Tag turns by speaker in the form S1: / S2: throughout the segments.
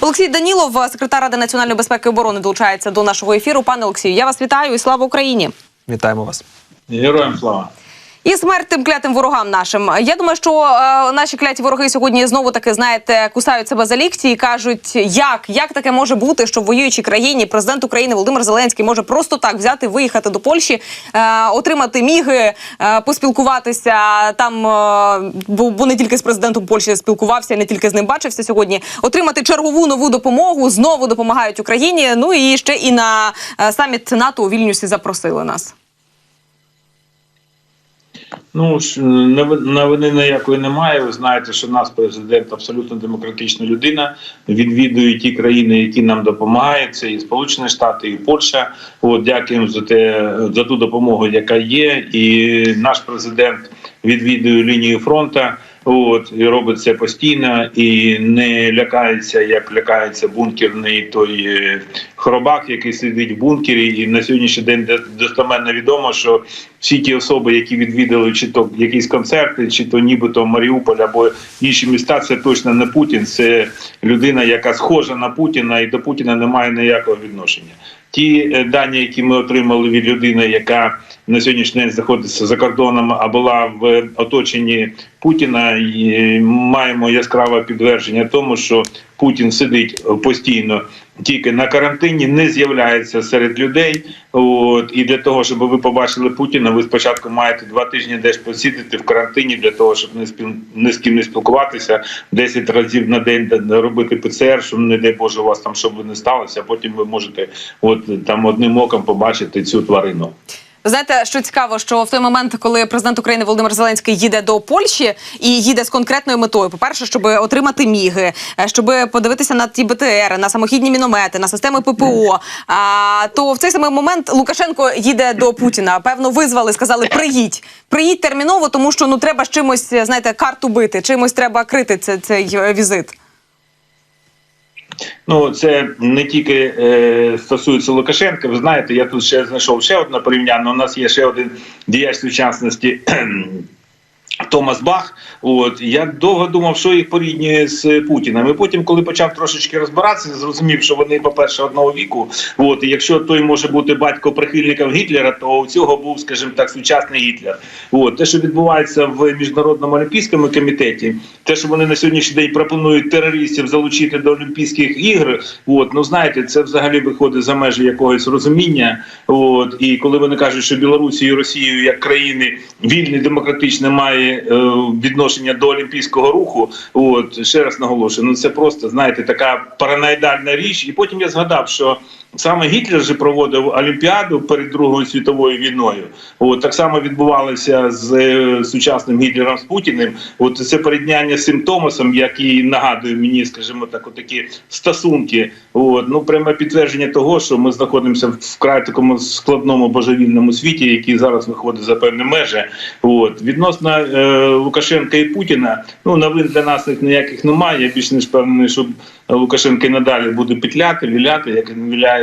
S1: Олексій Данілов, секретар Ради національної безпеки і оборони, долучається до нашого ефіру. Пане Олексію, я вас вітаю і слава Україні.
S2: Вітаємо вас.
S3: Героям слава.
S1: І смерть тим клятим ворогам нашим. Я думаю, що е, наші кляті вороги сьогодні знову таки знаєте кусають себе за лікті і кажуть, як як таке може бути, що в воюючій країні президент України Володимир Зеленський може просто так взяти, виїхати до Польщі, е, отримати міги, е, поспілкуватися там, е, бо, бо не тільки з президентом Польщі спілкувався, не тільки з ним бачився сьогодні. Отримати чергову нову допомогу, знову допомагають Україні. Ну і ще і на е, саміт НАТО у Вільнюсі запросили нас.
S3: Ну новини ніякої немає. Ви знаєте, що наш президент абсолютно демократична людина. Відвідує ті країни, які нам допомагають. Це і Сполучені Штати, і Польща. От дякуємо за те за ту допомогу, яка є. І наш президент відвідує лінію фронту. От і робить це постійно і не лякається, як лякається бункерний той е, хробак, який сидить в бункері. І на сьогоднішній день де- достеменно відомо, що всі ті особи, які відвідали чи то якісь концерти, чи то нібито Маріуполь або інші міста, це точно не Путін. Це людина, яка схожа на Путіна, і до Путіна не має ніякого відношення. Ті е, дані, які ми отримали від людини, яка на сьогоднішній день знаходиться за кордоном, а була в оточенні Путіна, маємо яскраве підтвердження тому, що Путін сидить постійно тільки на карантині, не з'являється серед людей. От і для того, щоб ви побачили Путіна, ви спочатку маєте два тижні десь посидіти в карантині для того, щоб не спіл не з ким не спілкуватися 10 разів на день робити ПЦР, щоб не дай Боже у вас там щоб не сталося. Потім ви можете от там одним оком побачити цю тварину.
S1: Знаєте, що цікаво, що в той момент, коли президент України Володимир Зеленський їде до Польщі і їде з конкретною метою, по-перше, щоб отримати міги, е, щоб подивитися на ті БТР, на самохідні міномети, на системи ППО. А то в цей самий момент Лукашенко їде до Путіна. Певно, визвали, сказали: приїдь, приїдь терміново, тому що ну треба з чимось, знаєте, карту бити, чимось треба крити це, цей е, візит.
S3: Ну, це не тільки е, стосується Лукашенка. Ви знаєте, я тут ще знайшов ще одне порівняння. У нас є ще один діяч сучасності. Томас Бах, от я довго думав, що їх поріднює з Путіним. І потім, коли почав трошечки розбиратися, зрозумів, що вони, по-перше, одного віку. От і якщо той може бути батько прихильником Гітлера, то у цього був, скажімо так, сучасний Гітлер. От те, що відбувається в міжнародному олімпійському комітеті, те, що вони на сьогоднішній день пропонують терористів залучити до Олімпійських ігор, от ну знаєте, це взагалі виходить за межі якогось розуміння. От і коли вони кажуть, що Білорусі і Росію як країни вільні, демократичні, має е, відношення до олімпійського руху. От ще раз наголошую, ну це просто знаєте така параноїдальна річ. І потім я згадав, що саме Гітлер же проводив Олімпіаду перед Другою світовою війною. От так само відбувалося з е, сучасним Гітлером з Путіним. От це порівняння з цим Томасом, який нагадує мені, скажімо так, отакі стосунки. От ну пряме підтвердження того, що ми знаходимося вкрай такому складному божевільному світі, який зараз виходить за певні межі. От відносно е, Лукашенка і Путіна, ну новин для нас ніяких немає. Я більш ніж впевнений, що Лукашенко і надалі буде петляти, віляти, як він віляє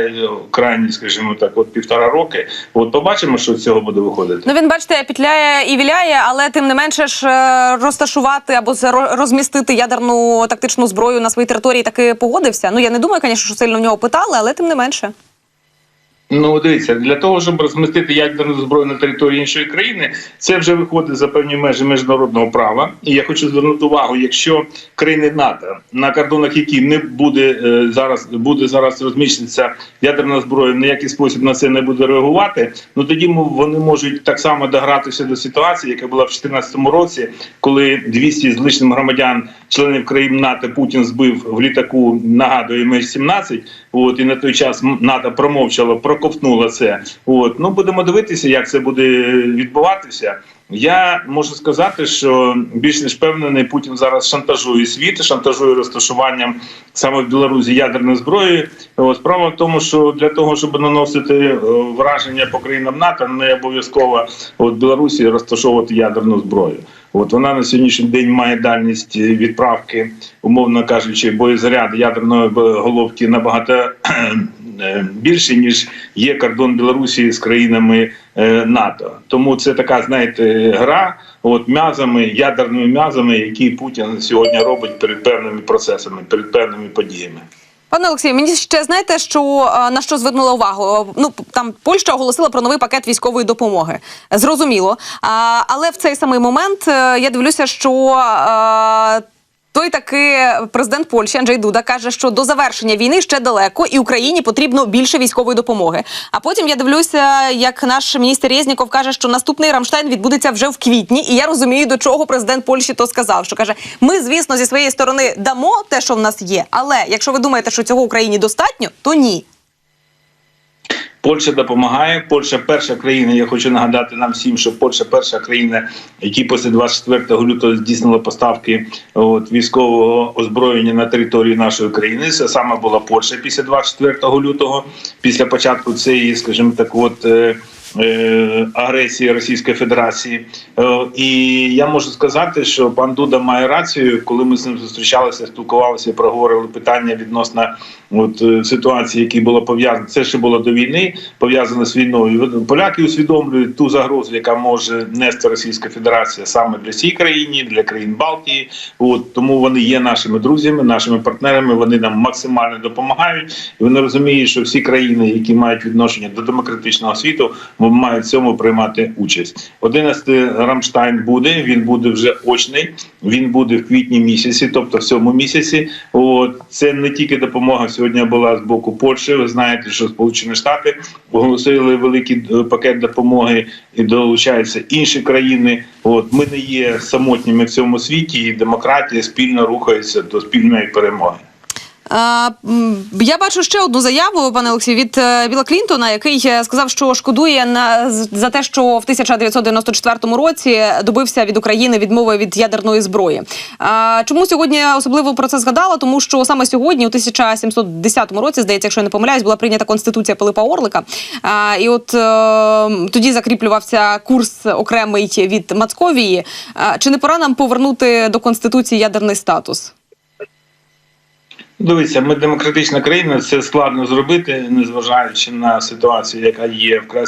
S3: крайні, скажімо так, от півтора роки. От побачимо, що з цього буде виходити.
S1: Ну він бачите, пітляє і віляє, але тим не менше ж е, розташувати або розмістити ядерну тактичну зброю на своїй території таки погодився. Ну я не думаю, звісно, що сильно в нього питали, але тим не менше.
S3: Ну, дивіться, для того, щоб розмістити ядерну зброю на території іншої країни, це вже виходить за певні межі міжнародного права. І я хочу звернути увагу, якщо країни НАТО, на кордонах які не буде е, зараз, буде зараз розміщуватися ядерна зброя, в ніякий спосіб на це не буде реагувати. Ну тоді вони можуть так само догратися до ситуації, яка була в 2014 році, коли 200 з лишнім громадян, членів країн НАТО, Путін збив в літаку, нагадую, МС-17, От і на той час НАТО промовчало, проковтнуло це. От ну будемо дивитися, як це буде відбуватися. Я можу сказати, що більш ніж впевнений, Путін зараз шантажує світ, шантажує розташуванням саме в Білорусі ядерної зброї. Справа в тому, що для того, щоб наносити е, враження по країнам НАТО, не обов'язково от Білорусі розташовувати ядерну зброю. От вона на сьогоднішній день має дальність відправки, умовно кажучи, боєзаряд ядерної головки набагато е, більше ніж є кордон Білорусі з країнами е, НАТО. Тому це така, знаєте, гра от м'язами, ядерними м'язами, які Путін сьогодні робить перед певними процесами, перед певними подіями.
S1: Пане Олексію, мені ще знаєте, що е, на що звернула увагу? Ну там Польща оголосила про новий пакет військової допомоги. Зрозуміло. А, але в цей самий момент е, я дивлюся, що. е, той таки президент Польщі Анджей Дуда каже, що до завершення війни ще далеко, і Україні потрібно більше військової допомоги. А потім я дивлюся, як наш міністр Резніков каже, що наступний Рамштайн відбудеться вже в квітні. І я розумію, до чого президент Польщі то сказав. Що каже: ми, звісно, зі своєї сторони дамо те, що в нас є. Але якщо ви думаєте, що цього Україні достатньо, то ні.
S3: Польща допомагає. Польща перша країна. Я хочу нагадати нам всім, що Польща перша країна, які після 24 лютого здійснила поставки от, військового озброєння на території нашої країни. Це саме була Польща після 24 лютого, після початку цієї, скажімо так, от. Е, Агресії Російської Федерації, Е, і я можу сказати, що пан Дуда має рацію, коли ми з ним зустрічалися, спілкувалися, проговорили питання відносно от е, ситуації, які було пов'язано. Це ще було до війни, пов'язано з війною. Поляки усвідомлюють ту загрозу, яка може нести Російська Федерація саме для всій країні, для країн Балтії. От тому вони є нашими друзями, нашими партнерами. Вони нам максимально допомагають. І вони розуміють, що всі країни, які мають відношення до демократичного світу, мають в цьому приймати участь. 11 Рамштайн буде. Він буде вже очний. Він буде в квітні місяці, тобто в цьому місяці. От це не тільки допомога сьогодні була з боку Польщі. Ви знаєте, що Сполучені Штати оголосили великий е, пакет допомоги і долучаються інші країни. От ми не є самотніми в цьому світі, і демократія спільно рухається до спільної перемоги.
S1: Я бачу ще одну заяву, пане Олексію, від е, Біла Клінтона, який е, сказав, що шкодує на за те, що в 1994 році добився від України відмови від ядерної зброї. Чому сьогодні особливо про це згадала? Тому що саме сьогодні, у 1710 році, здається, якщо я не помиляюсь, була прийнята конституція Пилипа Орлика. І от е, тоді закріплювався курс окремий від Мацковії. Чи не пора нам повернути до конституції ядерний статус?
S3: Дивіться, ми демократична країна. Це складно зробити, незважаючи на ситуацію, яка є вкрай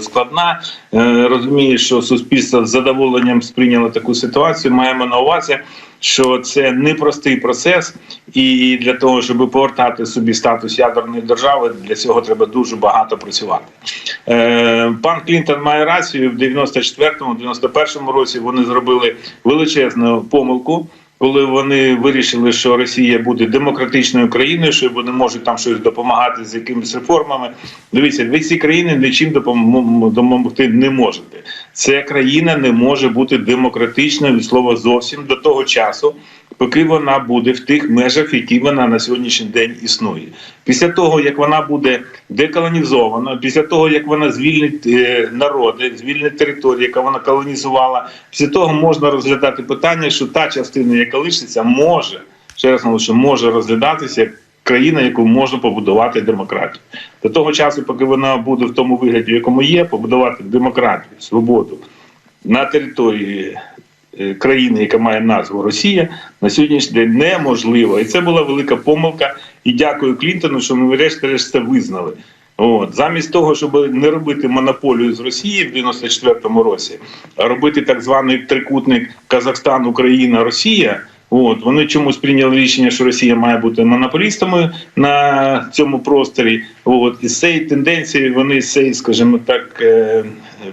S3: складна. Е, Розумію, що суспільство з задоволенням сприйняло таку ситуацію. Маємо на увазі, що це непростий процес, і для того, щоб повертати собі статус ядерної держави, для цього треба дуже багато працювати. Е, Пан Клінтон має рацію в 94-му, 91-му році. Вони зробили величезну помилку коли вони вирішили, що Росія буде демократичною країною, що вони можуть там щось допомагати з якимись реформами. Дивіться, ви ці країни нічим допомогти не можете. Ця країна не може бути демократичною від слова зовсім до того часу, поки вона буде в тих межах, які вона на сьогоднішній день існує. Після того, як вона буде деколонізована, після того як вона звільнить е, народи, звільнить територію, яка вона колонізувала, після того можна розглядати питання, що та частина, яка лишиться, може ще раз наголошую, може розглядатися як країна, яку можна побудувати демократію. До того часу, поки вона буде в тому вигляді, в якому є, побудувати демократію, свободу на території е, країни, яка має назву Росія, на сьогоднішній день неможливо. І це була велика помилка. І дякую Клінтону, що ми врешті-решт це визнали. От замість того, щоб не робити монополію з Росії в 94-му році, а робити так званий трикутник Казахстан, Україна, Росія. От вони чомусь прийняли рішення, що Росія має бути монополістами на цьому просторі. От і з цієї тенденції вони з цієї, скажімо так, е,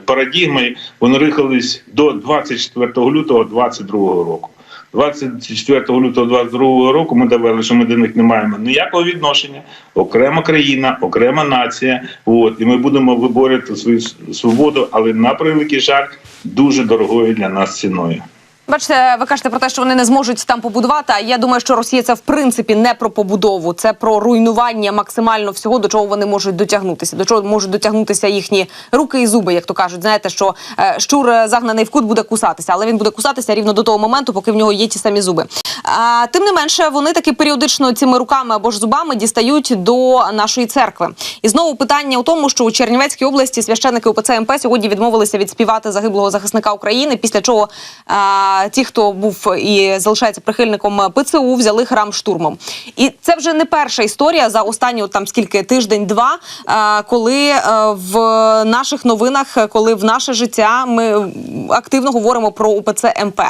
S3: парадігми вони рухались до 24 лютого 2022 року. 24 лютого 2022 року ми довели, що ми до них не маємо ніякого відношення. Окрема країна, окрема нація. От і ми будемо виборювати свою свободу, але на превеликий жаль, дуже дорогою для нас ціною.
S1: Бачите, ви кажете про те, що вони не зможуть там побудувати. А я думаю, що Росія це в принципі не про побудову, це про руйнування максимально всього, до чого вони можуть дотягнутися, до чого можуть дотягнутися їхні руки і зуби, як то кажуть. Знаєте, що е, щур е, загнаний в кут буде кусатися, але він буде кусатися рівно до того моменту, поки в нього є ті самі зуби. А тим не менше, вони таки періодично цими руками або ж зубами дістають до нашої церкви. І знову питання у тому, що у Чернівецькій області священники УПЦ МП сьогодні відмовилися відспівати загиблого захисника України, після чого. А, ті, хто був і залишається прихильником ПЦУ, взяли храм штурмом. І це вже не перша історія за останні от там скільки тиждень-два, коли е, в наших новинах, коли в наше життя ми активно говоримо про УПЦ МП.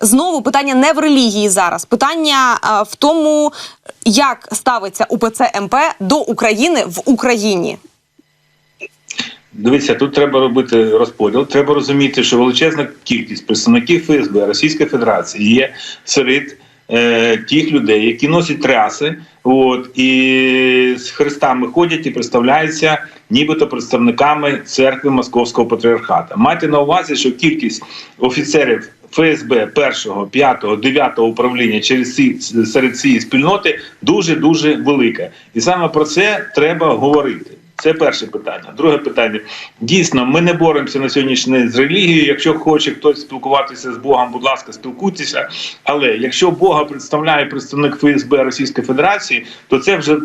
S1: Знову питання не в релігії зараз, питання в тому, як ставиться УПЦ МП до України в Україні.
S3: Дивіться, тут треба робити розподіл. Треба розуміти, що величезна кількість представників ФСБ Російської Федерації є серед е, тих людей, які носять тряси, от і з хрестами ходять і представляються, нібито представниками церкви Московського патріархата. Майте на увазі, що кількість офіцерів. ФСБ першого, п'ятого, дев'ятого управління через ці серед цієї спільноти дуже дуже велика, і саме про це треба говорити. Це перше питання. Друге питання. Дійсно, ми не боремося на сьогоднішній день з релігією. Якщо хоче хтось спілкуватися з Богом, будь ласка, спілкуйтеся. Але якщо Бога представляє представник ФСБ Російської Федерації, то це вже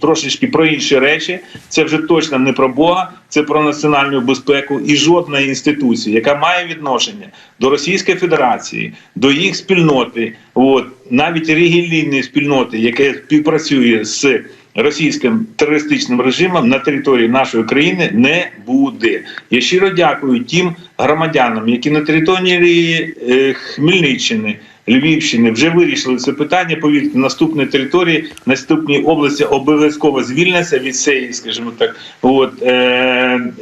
S3: трошечки про інші речі. Це вже точно не про Бога, це про національну безпеку і жодна інституція, яка має відношення до Російської Федерації, до їх спільноти, от навіть релігійної спільноти, яка співпрацює з російським терористичним режимом на території нашої країни не буде. Я щиро дякую тим громадянам, які на території е, Хмельниччини. Львівщини вже вирішили це питання. Повірте, наступні території, наступні області обов'язково звільняться від цієї, скажімо так, от е,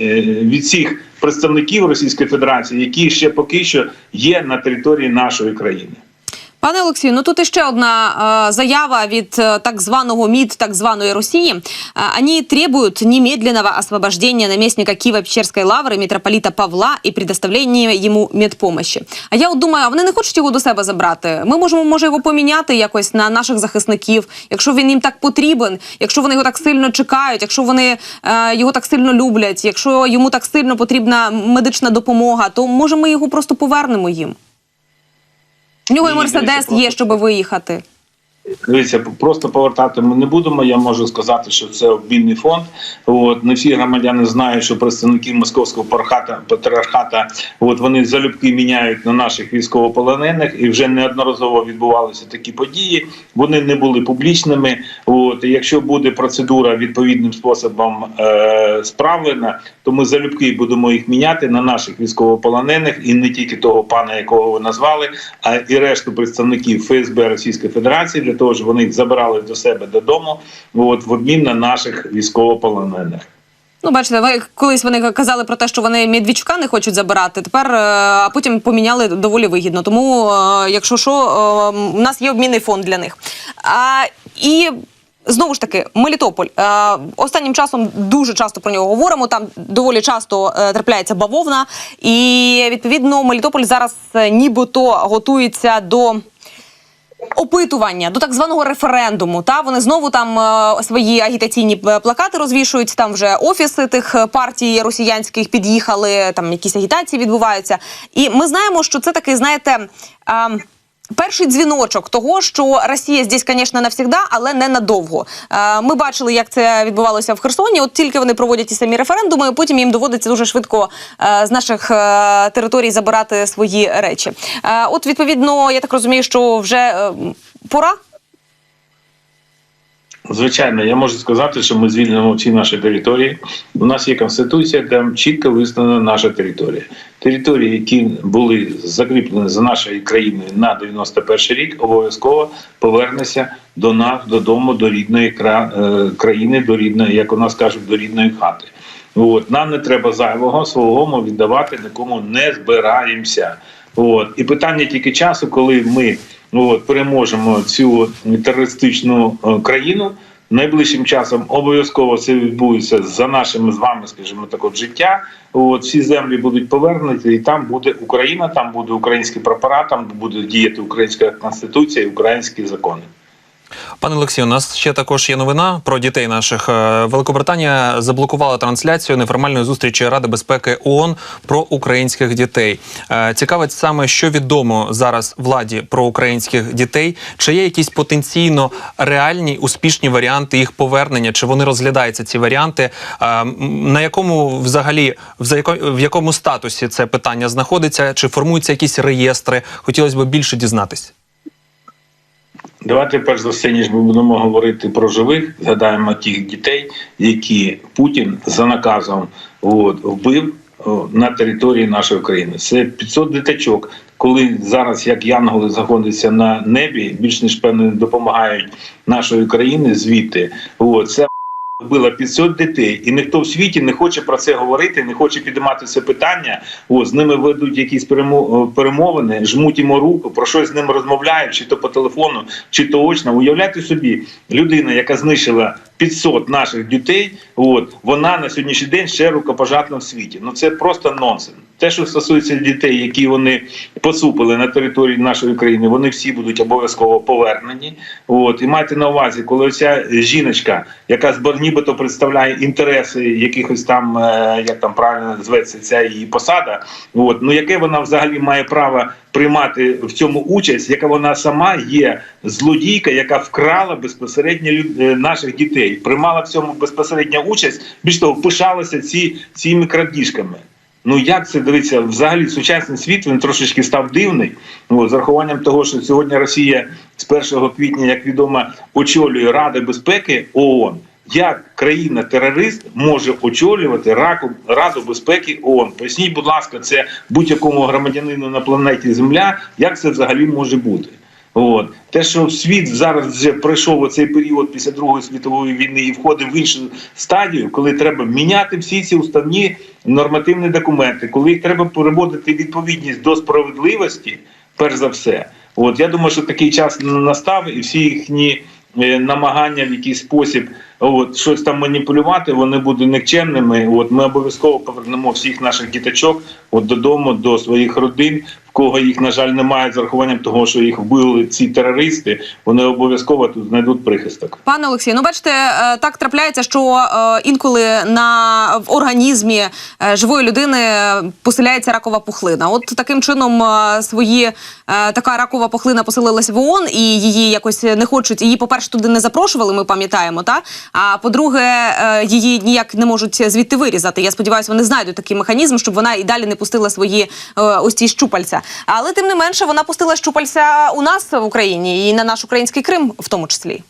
S3: е, від цих представників Російської Федерації, які ще поки що є на території нашої країни.
S1: Пане Олексію, ну тут іще одна э, заява від э, так званого МИД так званої Росії. Э, они требуют немедленного освобождения наместника Киево-Печерской лаври митрополита Павла і предоставлення йому медпомощі. А я от думаю, а вони не хочуть його до себе забрати. Ми можемо може його поміняти якось на наших захисників, якщо він їм так потрібен, якщо вони його так сильно чекають, якщо вони е, його так сильно люблять, якщо йому так сильно потрібна медична допомога, то може ми його просто повернемо їм. Нього і мерседес є, щоб виїхати.
S3: Дивіться, просто повертати ми не будемо. Я можу сказати, що це обмінний фонд. От не всі громадяни знають, що представники московського пархата патріархата, от вони залюбки міняють на наших військовополонених, і вже неодноразово відбувалися такі події. Вони не були публічними. От якщо буде процедура відповідним способом е, справлена, то ми залюбки будемо їх міняти на наших військовополонених і не тільки того пана, якого ви назвали, а і решту представників ФСБ Російської Федерації того, щоб вони забирали до себе додому, от в обмін на наших військовополонених.
S1: Ну, бачите, ви колись вони казали про те, що вони Медведчука не хочуть забирати. Тепер е, а потім поміняли доволі вигідно. Тому, е, якщо що, е, у нас є обмінний фонд для них. А, і знову ж таки, Мелітополь. Останнім часом дуже часто про нього говоримо. Там доволі часто трапляється бавовна, і відповідно Мелітополь зараз нібито готується до. Опитування до так званого референдуму. Та вони знову там е, свої агітаційні е, плакати розвішують. Там вже офіси тих е, партій росіянських під'їхали. Там якісь агітації відбуваються. І ми знаємо, що це такий, знаєте. Е, Перший дзвіночок того, що Росія здесь, звісно, навсігда, але не надовго. Е, Ми бачили, як це відбувалося в Херсоні. От тільки вони проводять ті самі референдуми, потім їм доводиться дуже швидко е, з наших е, територій забирати свої речі. От, відповідно, я так розумію, що вже пора.
S3: Звичайно, я можу сказати, що ми звільнимо всі наші території. У нас є конституція, де чітко визнана наша територія. Території, які були закріплені за нашою країною на 91 рік, обов'язково повернеться до нас додому, до рідної е, країни, до рідної, як у нас кажуть, до рідної хати. От нам не треба зайвого свого віддавати нікому не збираємося. От і питання тільки часу, коли ми от, переможемо цю терористичну е, країну. Найближчим часом обов'язково це відбудеться за нашими з вами, скажімо так, от життя. От всі землі будуть повернуті, і там буде Україна, там буде український прапорат, там буде діяти українська конституція і українські закони.
S2: Пане Олексію, у нас ще також є новина про дітей наших. Е, Великобританія заблокувала трансляцію неформальної зустрічі Ради безпеки ООН про українських дітей. Е, Цікавить саме, що відомо зараз владі про українських дітей. Чи є якісь потенційно реальні успішні варіанти їх повернення? Чи вони розглядаються ці варіанти? Е, На якому взагалі в якому статусі це питання знаходиться? Чи формуються якісь реєстри? Хотілося б більше дізнатись.
S3: Давайте перш за все, ніж ми будемо говорити про живих, згадаємо тих дітей, які Путін за наказом от, вбив на території нашої країни. Це 500 дитячок. Коли зараз як янголи знаходяться на небі, більш ніж певно допомагають нашої країни звідти. От, це вбила 500 дітей, і ніхто в світі не хоче про це говорити, не хоче підіймати це питання. О, з ними ведуть якісь перемо- перемовини, жмуть йому руку, про щось з ними розмовляють, чи то по телефону, чи то очно. Уявляйте собі, людина, яка знищила 500 наших дітей, от вона на сьогоднішній день ще рукопожатна в світі. Ну це просто нонсенс. Те, що стосується дітей, які вони посупили на території нашої країни, вони всі будуть обов'язково повернені. От і майте на увазі, коли оця жіночка, яка нібито представляє інтереси якихось там, е, як там правильно зветься ця її посада, от ну яке вона взагалі має право приймати в цьому участь, яка вона сама є злодійка, яка вкрала безпосередньо е, наших дітей, приймала в цьому безпосередньо участь. Більш того, пишалася ці цими крадіжками. Ну як це дивиться? Взагалі сучасний світ він трошечки став дивний. Ну, з рахуванням того, що сьогодні Росія з 1 квітня, як відомо, очолює Ради безпеки ООН. Як країна-терорист може очолювати Раду безпеки ООН? Поясніть, будь ласка, це будь-якому громадянину на планеті Земля, як це взагалі може бути? От те, що світ зараз вже пройшов оцей період після Другої світової війни і входить в іншу стадію, коли треба міняти всі ці уставні нормативні документи, коли їх треба переводити відповідність до справедливості, перш за все. От я думаю, що такий час настав, і всі їхні е, намагання в якийсь спосіб от щось там маніпулювати, вони будуть никчемними. От ми обов'язково повернемо всіх наших діточок от додому, до своїх родин. Кого їх на жаль немає з рахуванням того, що їх вбили ці терористи. Вони обов'язково тут знайдуть прихисток.
S1: Пане Олексію, ну бачите, е, так трапляється, що е, інколи на в організмі е, живої людини поселяється ракова пухлина. От таким чином свої така ракова пухлина поселилась в ООН, і її якось не хочуть. Її, по-перше, туди не запрошували. Ми пам'ятаємо, та а по-друге, її ніяк не можуть звідти вирізати. Я сподіваюся, вони знайдуть такий механізм, щоб вона і далі не пустила свої ось ці щупальця. Але тим не менше, вона пустила щупальця у нас в Україні і на наш український Крим, в тому числі.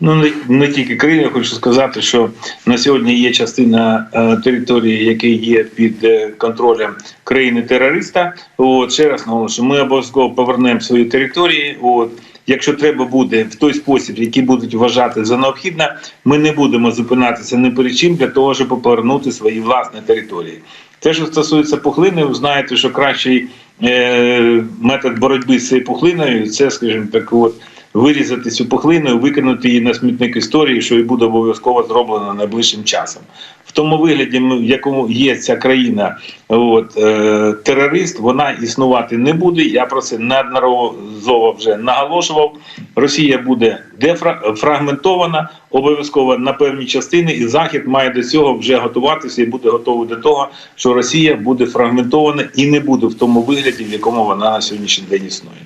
S3: Ну не, не тільки Крим, я хочу сказати, що на сьогодні є частина е, території, яка є під е, контролем країни-терориста. От ще раз наголошую, ми обов'язково повернемо свої території. От якщо треба буде в той спосіб, який будуть вважати за необхідне, ми не будемо зупинатися ні перед чим для того, щоб повернути свої власні території. Те, що стосується пухлини, ви знаєте, що кращий е, метод боротьби з цією пухлиною, це, скажімо так, от вирізати цю пухлину, і викинути її на смітник історії, що і буде обов'язково зроблено найближчим часом. В тому вигляді, в якому є ця країна, от е, терорист, вона існувати не буде. Я про це неодноразово вже наголошував. Росія буде дефрагментована обов'язково на певні частини, і Захід має до цього вже готуватися і буде готовий до того, що Росія буде фрагментована і не буде в тому вигляді, в якому вона на сьогоднішній день існує.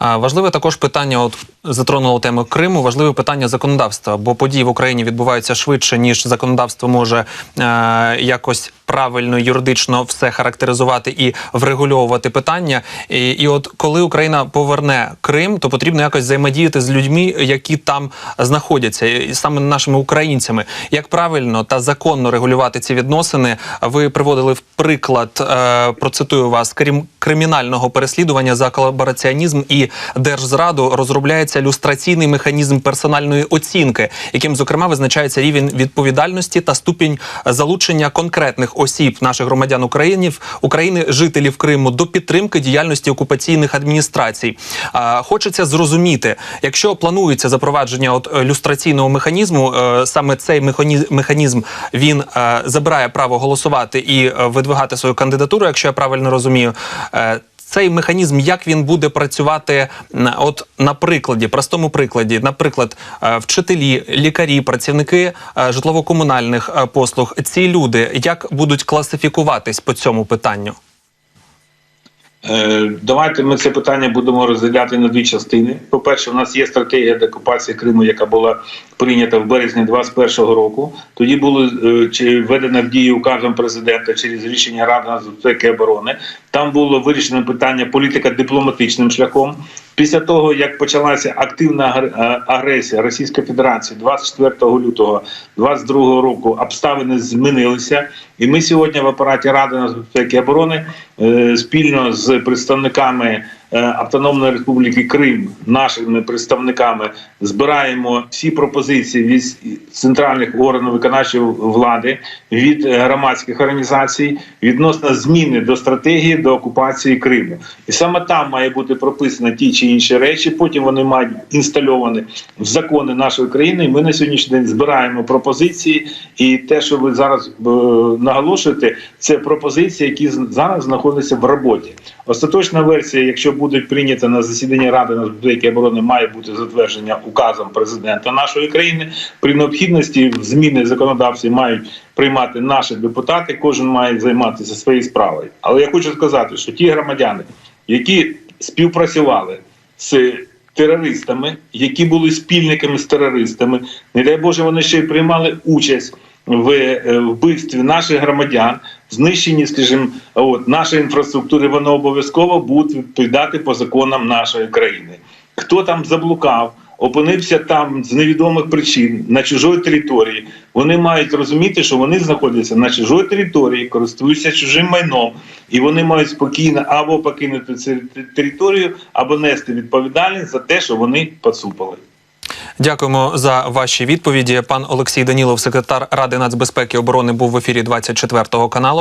S2: Важливе також питання, от затронуло тему Криму, важливе питання законодавства, бо події в Україні відбуваються швидше, ніж законодавство може е, якось правильно юридично все характеризувати і врегульовувати питання. І, і от коли Україна поверне Крим, то потрібно якось взаємодіяти з людьми, які там знаходяться, і саме нашими українцями. Як правильно та законно регулювати ці відносини? Ви приводили в приклад, е, процитую вас, крім кримінального переслідування за колабораціонізм і держзраду розробляється люстраційний механізм персональної оцінки, яким зокрема визначається рівень відповідальності та ступінь залучення конкретних осіб наших громадян України, України, жителів Криму до підтримки діяльності окупаційних адміністрацій. А, Хочеться зрозуміти, якщо планується запровадження от е, люстраційного механізму, е, саме цей механізм, він е, забирає право голосувати і видвигати свою кандидатуру, якщо я правильно розумію. Е, цей механізм, як він буде працювати, от на прикладі, простому прикладі, наприклад, е, вчителі, лікарі, працівники е, житлово-комунальних послуг, ці люди як будуть класифікуватись по цьому питанню?
S3: Давайте ми це питання будемо розділяти на дві частини. По-перше, у нас є стратегія деокупації Криму, яка була прийнята в березні 2021 року. Тоді було чи введена в дію указом президента через рішення Ради нацбезпеки і оборони. Там було вирішено питання політика дипломатичним шляхом. Після того, як почалася активна е, агресія Російської Федерації 24 лютого 2022 року, обставини змінилися, і ми сьогодні в апараті Ради нацбезпеки і оборони е, спільно з представниками Автономної Республіки Крим, нашими представниками, збираємо всі пропозиції від центральних органів виконавчої влади від е, громадських організацій відносно зміни до стратегії до окупації Криму. І саме там має бути прописано ті чи інші речі. Потім вони мають інстальовані в закони нашої країни. І ми на сьогоднішній день збираємо пропозиції, і те, що ви зараз е, наголошуєте, це пропозиції, які зараз знаходяться в роботі. Остаточна версія, якщо будуть прийняті на засіданні Ради нацбезпеки і оборони, має бути затвердження указом президента нашої країни. При необхідності зміни законодавці мають приймати наші депутати. Кожен має займатися своєю справою. Але я хочу сказати, що ті громадяни, які співпрацювали з терористами, які були спільниками з терористами, не дай Боже, вони ще й приймали участь в е, вбивстві наших громадян, знищенні, скажімо, от нашої інфраструктури, вони обов'язково будуть відповідати по законам нашої країни. Хто там заблукав, опинився там з невідомих причин на чужої території, вони мають розуміти, що вони знаходяться на чужої території, користуються чужим майном, і вони мають спокійно або покинути цю територію, або нести відповідальність за те, що вони поцупили.
S2: Дякуємо за ваші відповіді. Пан Олексій Данілов, секретар Ради нацбезпеки і оборони, був в ефірі 24 каналу.